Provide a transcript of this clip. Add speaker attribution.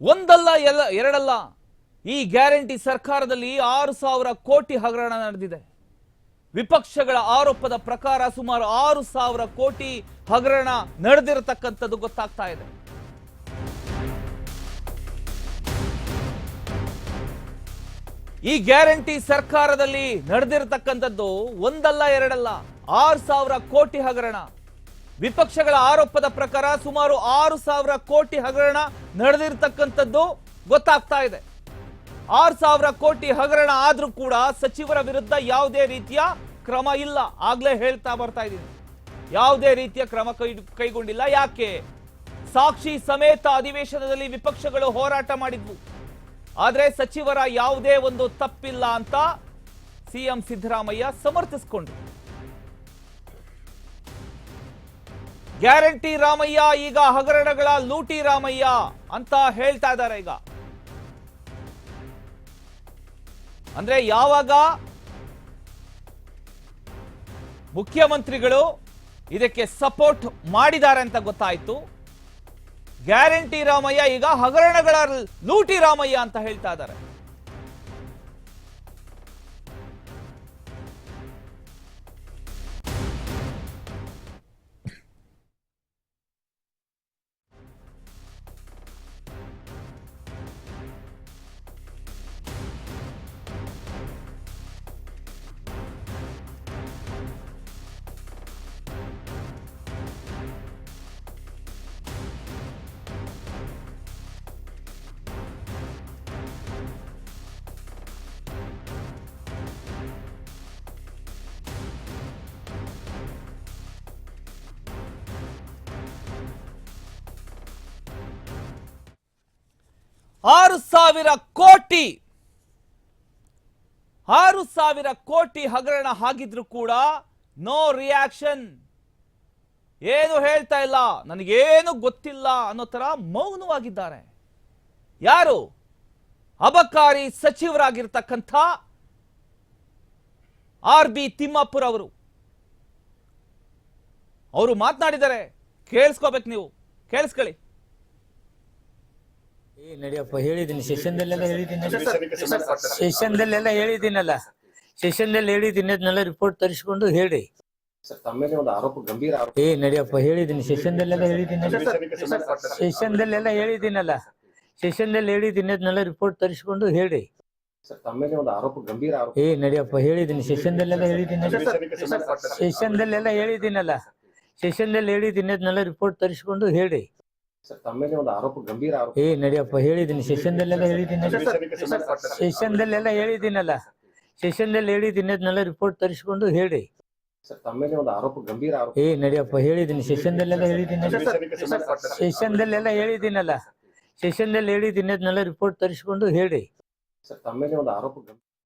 Speaker 1: ಒಂದಲ್ಲ, ಎಲ್ಲ, ಎರಡಲ್ಲ. ಈ ಗ್ಯಾರಂಟಿ ಸರ್ಕಾರದಲ್ಲಿ ಆರು ಸಾವಿರ ಕೋಟಿ ಹಗರಣ ನಡೆದಿದೆ. ವಿಪಕ್ಷಗಳ ಆರೋಪದ ಪ್ರಕಾರ ಸುಮಾರು ಆರು ಸಾವಿರ ಕೋಟಿ ಹಗರಣ ನಡೆದಿರತಕ್ಕಂಥದ್ದು ಗೊತ್ತಾಗ್ತಾ ಇದೆ. ಈ ಗ್ಯಾರಂಟಿ ಸರ್ಕಾರದಲ್ಲಿ ನಡೆದಿರತಕ್ಕಂಥದ್ದು ಒಂದಲ್ಲ, ಎರಡಲ್ಲ. ಆರು ಸಾವಿರ ಕೋಟಿ ಹಗರಣ. ವಿಪಕ್ಷಗಳ ಆರೋಪದ ಪ್ರಕಾರ ಸುಮಾರು ಆರು ಸಾವಿರ ಕೋಟಿ ಹಗರಣ ನಡೆದಿರತಕ್ಕಂಥದ್ದು ಗೊತ್ತಾಗ್ತಾ ಇದೆ. ಆರು ಸಾವಿರ ಕೋಟಿ ಹಗರಣ ಆದ್ರೂ ಕೂಡ ಸಚಿವರ ವಿರುದ್ಧ ಯಾವುದೇ ರೀತಿಯ ಕ್ರಮ ಇಲ್ಲ. ಆಗ್ಲೇ ಹೇಳ್ತಾ ಬರ್ತಾ ಇದ್ದೀನಿ. ಯಾವುದೇ ರೀತಿಯ ಕ್ರಮ ಕೈ ಕೈಗೊಂಡಿಲ್ಲ. ಯಾಕೆ? ಸಾಕ್ಷಿ ಸಮೇತ ಅಧಿವೇಶನದಲ್ಲಿ ವಿಪಕ್ಷಗಳು ಹೋರಾಟ ಮಾಡಿದ್ವು. ಆದರೆ ಸಚಿವರ ಯಾವುದೇ ಒಂದು ತಪ್ಪಿಲ್ಲ ಅಂತ ಸಿಎಂ ಸಿದ್ದರಾಮಯ್ಯ ಸಮರ್ಥಿಸಿಕೊಂಡ್ರು. ಗ್ಯಾರಂಟಿ ರಾಮಯ್ಯ, ಈಗ ಹಗರಣಗಳ ಲೂಟಿ ರಾಮಯ್ಯ ಅಂತ ಹೇಳ್ತಾ ಇದ್ದಾರೆ ಈಗ. ಅಂದ್ರೆ ಯಾವಾಗ ಮುಖ್ಯಮಂತ್ರಿಗಳು ಇದಕ್ಕೆ ಸಪೋರ್ಟ್ ಮಾಡಿದ್ದಾರೆ ಅಂತ ಗೊತ್ತಾಯ್ತು. ಗ್ಯಾರಂಟಿ ರಾಮಯ್ಯ, ಈಗ ಹಗರಣಗಳ ಲೂಟಿ ರಾಮಯ್ಯ ಅಂತ ಹೇಳ್ತಾ ಇದ್ದಾರೆ. ಆರು ಸಾವಿರ ಕೋಟಿ, ಆರು ಸಾವಿರ ಕೋಟಿ ಹಗರಣ ಆಗಿದ್ರು ಕೂಡ ನೋ ರಿಯಾಕ್ಷನ್ ಏನು ಹೇಳ್ತಾ ಇಲ್ಲ, ನನಗೇನು ಗೊತ್ತಿಲ್ಲ ಅನ್ನೋ ತರ ಮೌನವಾಗಿದ್ದಾರೆ. ಯಾರು? ಅಬಕಾರಿ ಸಚಿವರಾಗಿರ್ತಕ್ಕಂಥ ಆರ್ ಬಿ ತಿಮ್ಮಾಪುರ್ ಅವರು. ಅವರು ಮಾತನಾಡಿದ್ದಾರೆ. ಕೇಳಿಸ್ಕೋಬೇಕು ನೀವು. ಕೇಳಿಸ್ಕೊಳ್ಳಿ.
Speaker 2: ಏ ನಡಿಯಪ್ಪ ಹೇಳಿದ್ದೀನಿ ಸೆಷನ್ದಲ್ಲೆಲ್ಲ ಹೇಳಿದ್ದೀನಿ ಸೆಷನ್ದಲ್ಲೆಲ್ಲ ಹೇಳಿದ್ದೀನಲ್ಲ ಸೆಷನ್ದಲ್ಲಿ ಹೇಳಿದ್ದೀನಿ ಅದನ್ನೆಲ್ಲ ರಿಪೋರ್ಟ್ ತರಿಸ್ಕೊಂಡು ಹೇಳಿ ಏ ನಡಿಯಪ್ಪ ಹೇಳಿದ್ದೀನಿ ಸೆಷನ್ದಲ್ಲೆಲ್ಲ ಹೇಳಿದ್ದೀನಿ ಸೆಷನ್ದಲ್ಲೆಲ್ಲ ಹೇಳಿದ್ದೀನಲ್ಲ ಸೆಷನ್ದಲ್ಲಿ ಹೇಳಿದ್ದೀನಿ ಅದನ್ನೆಲ್ಲ ರಿಪೋರ್ಟ್ ತರಿಸ್ಕೊಂಡು ಹೇಳಿ ಏ ನಡಿಯಪ್ಪ ಹೇಳಿದ್ದೀನಿ ಸೆಷನ್ದಲ್ಲೆಲ್ಲ ಹೇಳಿದ್ದೀನಿ ಸೆಷನ್ದಲ್ಲೆಲ್ಲ ಹೇಳಿದ್ದೀನಲ್ಲ ಸೆಷನ್ದಲ್ಲಿ ಹೇಳಿದ್ದೀನಿ ಅದನ್ನೆಲ್ಲ ರಿಪೋರ್ಟ್ ತರಿಸ್ಕೊಂಡು ಹೇಳಿ ಏ ನಡಿಯಪ್ಪ ಹೇಳಿದ್ದೀನಿ. ಸೆಷನ್ದಲ್ಲೆಲ್ಲ ಹೇಳಿದ್ದೀನಿ. ಸೆಷನ್ದಲ್ಲೆಲ್ಲ ಹೇಳಿದ್ದೀನಲ್ಲ. ಸೆಷನ್ದಲ್ಲಿ ಹೇಳಿದ್ದೀನಿ ಅದನ್ನೆಲ್ಲ ರಿಪೋರ್ಟ್ ತರಿಸಿಕೊಂಡು ಹೇಳಿ.
Speaker 3: ಸರ್ ಒಂದು ಆರೋಪ ಆರೋಪ.
Speaker 2: ಏ ನಡಿಯಪ್ಪ ಹೇಳಿದ್ದೀನಿ. ಸೆಷನ್ದಲ್ಲೆಲ್ಲ ಹೇಳಿದ್ದೀನಿ. ಸೆಷನ್ದಲ್ಲೆಲ್ಲ ಹೇಳಿದ್ದೀನಲ್ಲ. ಸೆಷನ್ದಲ್ಲಿ ಹೇಳಿದ್ದೀನಿ ಅದನ್ನೆಲ್ಲ ರಿಪೋರ್ಟ್ ತರಿಸ್ಕೊಂಡು ಹೇಳಿ.